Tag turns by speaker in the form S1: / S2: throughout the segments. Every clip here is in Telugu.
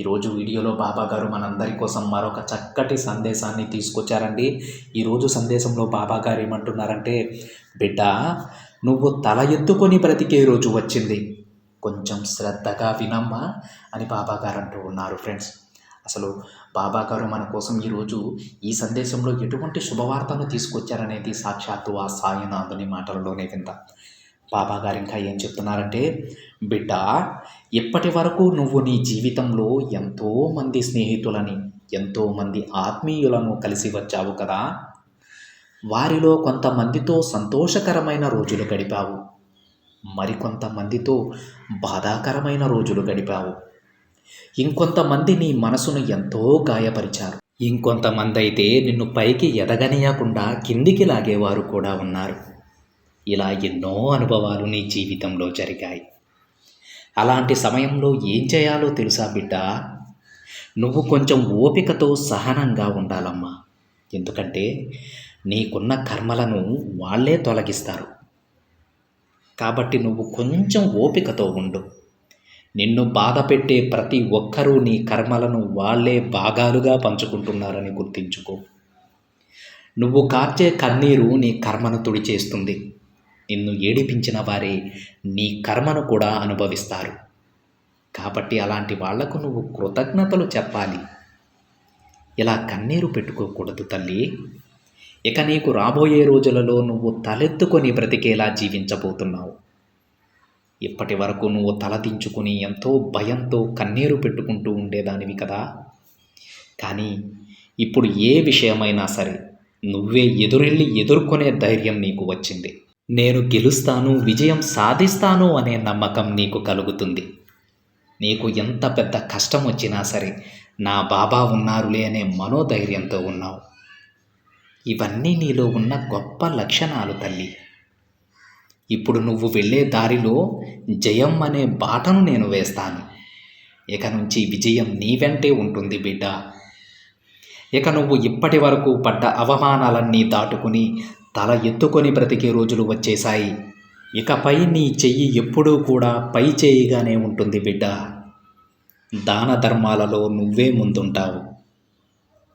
S1: ఈరోజు వీడియోలో బాబా గారు మనందరి కోసం మరొక చక్కటి సందేశాన్ని తీసుకొచ్చారండి. ఈరోజు సందేశంలో బాబా గారు ఏమంటున్నారంటే బిడ్డ నువ్వు తల ఎత్తుకొని బ్రతికే రోజు వచ్చింది. కొంచెం శ్రద్ధగా వినమ్మా అని బాబా గారు అంటూ ఉన్నారు ఫ్రెండ్స్. అసలు బాబా గారు మన కోసం ఈరోజు ఈ సందేశంలో ఎటువంటి శుభవార్తను తీసుకొచ్చారనేది సాక్షాత్తు ఆ సాయినాథుని మాటలలోనే విందాం. బాబా గారు ఇంకా ఏం చెప్తున్నారంటే బిడ్డ ఇప్పటి వరకు నువ్వు నీ జీవితంలో ఎంతోమంది స్నేహితులని ఎంతోమంది ఆత్మీయులను కలిసి వచ్చావు కదా. వారిలో కొంతమందితో సంతోషకరమైన రోజులు గడిపావు. మరికొంతమందితో బాధాకరమైన రోజులు గడిపావు. ఇంకొంతమంది నీ మనసును ఎంతో గాయపరిచారు. ఇంకొంతమంది అయితే నిన్ను పైకి ఎదగనీయకుండా కిందికి లాగేవారు కూడా ఉన్నారు. ఇలా ఎన్నో అనుభవాలు నీ జీవితంలో జరిగాయి. అలాంటి సమయంలో ఏం చేయాలో తెలుసా బిడ్డ? నువ్వు కొంచెం ఓపికతో సహనంగా ఉండాలమ్మా. ఎందుకంటే నీకున్న కర్మలను వాళ్ళే తొలగిస్తారు. కాబట్టి నువ్వు కొంచెం ఓపికతో ఉండు. నిన్ను బాధ పెట్టే ప్రతి ఒక్కరూ నీ కర్మలను వాళ్ళే భాగాలుగా పంచుకుంటున్నారని గుర్తించుకో. నువ్వు కార్చే కన్నీరు నీ కర్మను తుడిచేస్తుంది. నిన్ను ఏడిపించిన వారే నీ కర్మను కూడా అనుభవిస్తారు. కాబట్టి అలాంటి వాళ్ళకు నువ్వు కృతజ్ఞతలు చెప్పాలి. ఇలా కన్నీరు పెట్టుకోకూడదు తల్లి. ఇక నీకు రాబోయే రోజులలో నువ్వు తలెత్తుకొని బ్రతికేలా జీవించబోతున్నావు. ఇప్పటి వరకు నువ్వు తలదించుకుని ఎంతో భయంతో కన్నీరు పెట్టుకుంటూ ఉండేదానివి కదా. కానీ ఇప్పుడు ఏ విషయమైనా సరే నువ్వే ఎదురెళ్ళి ఎదుర్కొనే ధైర్యం నీకు వచ్చింది. నేను గెలుస్తాను విజయం సాధిస్తాను అనే నమ్మకం నీకు కలుగుతుంది. నీకు ఎంత పెద్ద కష్టం వచ్చినా సరే నా బాబా ఉన్నారులే అనే మనోధైర్యంతో ఉన్నావు. ఇవన్నీ నీలో ఉన్న గొప్ప లక్షణాలు తల్లి. ఇప్పుడు నువ్వు వెళ్ళే దారిలో జయం అనే బాటను నేను వేస్తాను. ఇక నుంచి విజయం నీ వెంటే ఉంటుంది బిడ్డ. ఇక నువ్వు ఇప్పటి వరకు పడ్డ అవమానాలన్నీ దాటుకుని తల ఎత్తుకొని బ్రతికే రోజులు వచ్చేశాయి. ఇకపై నీ చెయ్యి ఎప్పుడూ కూడా పై చేయిగానే ఉంటుంది బిడ్డ. దాన ధర్మాలలో నువ్వే ముందుంటావు.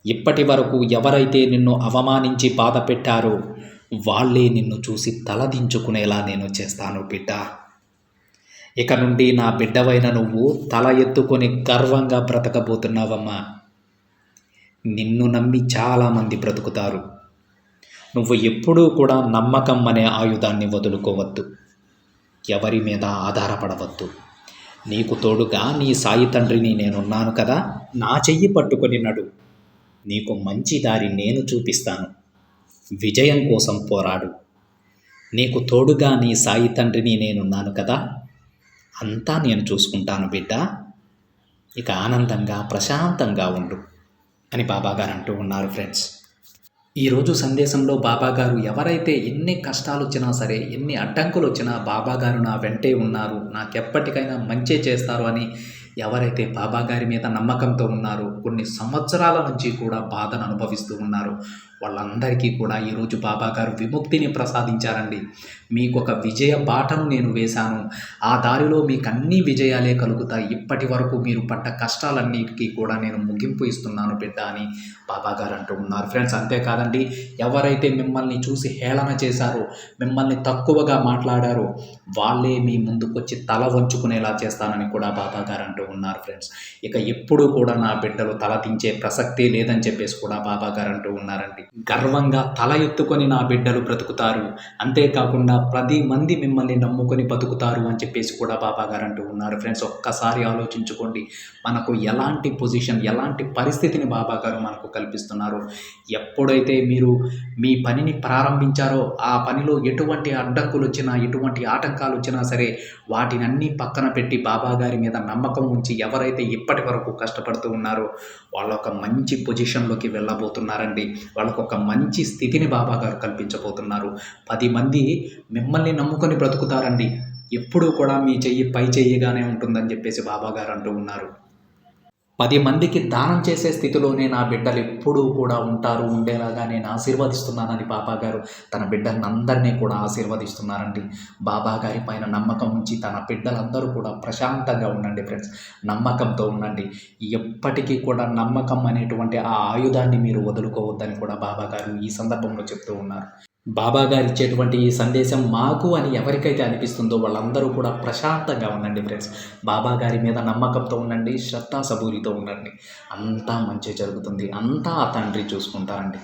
S1: ఇప్పటి వరకు ఎవరైతే నిన్ను అవమానించి బాధ పెట్టారో వాళ్ళే నిన్ను చూసి తలదించుకునేలా నేను చేస్తాను బిడ్డ. ఇక నుండి నా బిడ్డవైన నువ్వు తల ఎత్తుకొని గర్వంగా బ్రతకబోతున్నావమ్మా. నిన్ను నమ్మి చాలామంది బ్రతుకుతారు. నువ్వు ఎప్పుడూ కూడా నమ్మకం అనే ఆయుధాన్ని వదులుకోవద్దు. ఎవరి మీద ఆధారపడవద్దు. నీకు తోడుగా నీ సాయి తండ్రిని నేనున్నాను కదా నా చెయ్యి పట్టుకొని నడు. నీకు మంచి దారి నేను చూపిస్తాను. విజయం కోసం పోరాడు. నీకు తోడుగా నీ సాయి తండ్రిని నేనున్నాను కదా అంతా నేను చూసుకుంటాను బిడ్డ. ఇక ఆనందంగా ప్రశాంతంగా ఉండు అని బాబాగారు అంటూ ఉన్నారు ఫ్రెండ్స్. ఈరోజు సందేశంలో బాబాగారు ఎవరైతే ఎన్ని కష్టాలు వచ్చినా సరే ఎన్ని అడ్డంకులు వచ్చినా బాబాగారు నా వెంటే ఉన్నారు నాకెప్పటికైనా మంచి చేస్తారు అని ఎవరైతే బాబాగారి మీద నమ్మకంతో ఉన్నారో కొన్ని సంవత్సరాల నుంచి కూడా బాధను అనుభవిస్తూ ఉన్నారు. వాళ్ళందరికీ కూడా ఈరోజు బాబా గారు విముక్తిని ప్రసాదించారండి. మీకు ఒక విజయ బాటను నేను వేశాను. ఆ దారిలో మీకు అన్ని విజయాలే కలుగుతాయి. ఇప్పటి వరకు మీరు పడ్డ కష్టాలన్నిటికీ కూడా నేను ముగింపు ఇస్తున్నాను బిడ్డ అని బాబా గారు అంటూ ఉన్నారు. ఫ్రెండ్స్ అంతేకాదండి ఎవరైతే మిమ్మల్ని చూసి హేళన చేశారో మిమ్మల్ని తక్కువగా మాట్లాడారో వాళ్ళే మీ ముందుకొచ్చి తల వంచుకునేలా చేస్తానని కూడా బాబా గారు అంటూ ఉన్నారు ఫ్రెండ్స్. ఇక ఎప్పుడూ కూడా నా బిడ్డలు తల దించే ప్రసక్తే లేదని చెప్పేసి కూడా బాబా గారు అంటూ ఉన్నారండి. గర్వంగా తల ఎత్తుకొని నా బిడ్డలు బ్రతుకుతారు. అంతేకాకుండా పది మంది మిమ్మల్ని నమ్ముకొని బతుకుతారు అని చెప్పేసి కూడా బాబా గారు అంటూ ఉన్నారు. ఫ్రెండ్స్ ఒక్కసారి ఆలోచించుకోండి. మనకు ఎలాంటి పొజిషన్ ఎలాంటి పరిస్థితిని బాబా గారు మనకు కల్పిస్తున్నారు? ఎప్పుడైతే మీరు మీ పనిని ప్రారంభించారో ఆ పనిలో ఎటువంటి అడ్డంకులు వచ్చినా ఎటువంటి ఆటంకాలు వచ్చినా సరే వాటిని అన్నీ పక్కన పెట్టి బాబా గారి మీద నమ్మకం ఉంచి ఎవరైతే ఇప్పటి వరకు కష్టపడుతూ ఉన్నారో వాళ్ళ ఒక మంచి పొజిషన్లోకి వెళ్ళబోతున్నారండి. వాళ్ళకు ఒక మంచి స్థితిని బాబా గారు కల్పించబోతున్నారు. పది మంది మిమ్మల్ని నమ్ముకొని బ్రతుకుతారండి. ఎప్పుడూ కూడా మీ చెయ్యి పై చెయ్యిగానే ఉంటుందని చెప్పేసి బాబా గారు అంటూ ఉన్నారు. పది మందికి దానం చేసే స్థితిలోనే నా బిడ్డలు ఎప్పుడూ కూడా ఉంటారు ఉండేలాగా నేను ఆశీర్వదిస్తున్నానని బాబా గారు. తన బిడ్డలను అందరినీ కూడా ఆశీర్వదిస్తున్నారండి. బాబా గారి పైన నమ్మకం ఉంచి తన బిడ్డలందరూ కూడా ప్రశాంతంగా ఉండండి ఫ్రెండ్స్. నమ్మకంతో ఉండండి. ఎప్పటికీ కూడా నమ్మకం అనేటువంటి ఆ ఆయుధాన్ని మీరు వదులుకోవద్దని కూడా బాబా గారు ఈ సందర్భంలో చెప్తూ ఉన్నారు. బాబా గారు ఇచ్చేటువంటి ఈ సందేశం మాకు అని ఎవరికైతే అనిపిస్తుందో వాళ్ళందరూ కూడా ప్రశాంతంగా ఉండండి ఫ్రెండ్స్ బాబా గారి మీద నమ్మకంతో ఉండండి శ్రద్ధా సబూరితో ఉండండి. అంతా మంచి జరుగుతుంది. అంతా ఆ తండ్రి చూసుకుంటారండి.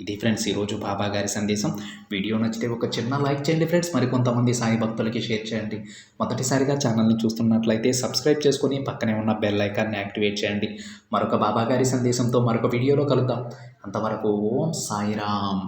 S1: ఇది ఫ్రెండ్స్ ఈరోజు బాబా గారి సందేశం. వీడియో నచ్చితే ఒక చిన్న లైక్ చేయండి ఫ్రెండ్స్ మరి కొంతమంది సాయి భక్తులకి షేర్ చేయండి. మొదటిసారిగా ఛానల్ని చూస్తున్నట్లయితే సబ్స్క్రైబ్ చేసుకొని పక్కనే ఉన్న బెల్ ఐకాన్ని యాక్టివేట్ చేయండి. మరొక బాబా గారి సందేశంతో మరొక వీడియోలో కలుద్దాం. అంతవరకు ఓం సాయిరామ్.